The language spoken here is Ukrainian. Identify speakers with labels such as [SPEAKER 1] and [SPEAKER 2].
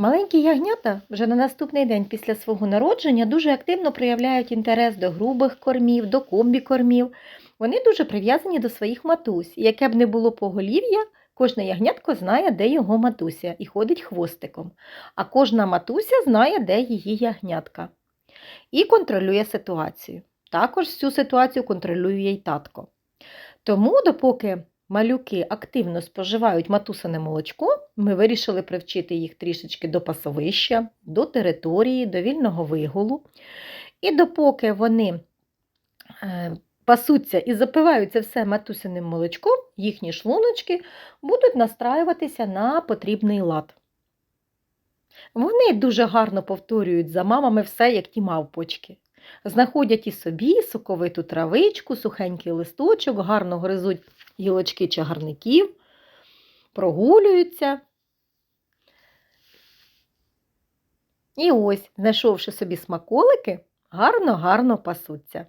[SPEAKER 1] Маленькі ягнята вже на наступний день після свого народження дуже активно проявляють інтерес до грубих кормів, до комбікормів. Вони дуже прив'язані до своїх матусь. І яке б не було поголів'я, кожне ягнятко знає, де його матуся, і ходить хвостиком. А кожна матуся знає, де її ягнятка. І контролює ситуацію. Також цю ситуацію контролює й татко. Тому, допоки малюки активно споживають матусине молочко, ми вирішили привчити їх трішечки до пасовища, до території, до вільного вигулу. І допоки вони е, пасуться і запиваються все матусиним молочком, їхні шлуночки будуть настраюватися на потрібний лад. Вони дуже гарно повторюють за мамами все, як ті мавпочки. Знаходять і собі соковиту травичку, сухенький листочок, гарно гризуть гілочки чагарників, прогулюються. І ось, знайшовши собі смаколики, гарно-гарно пасуться.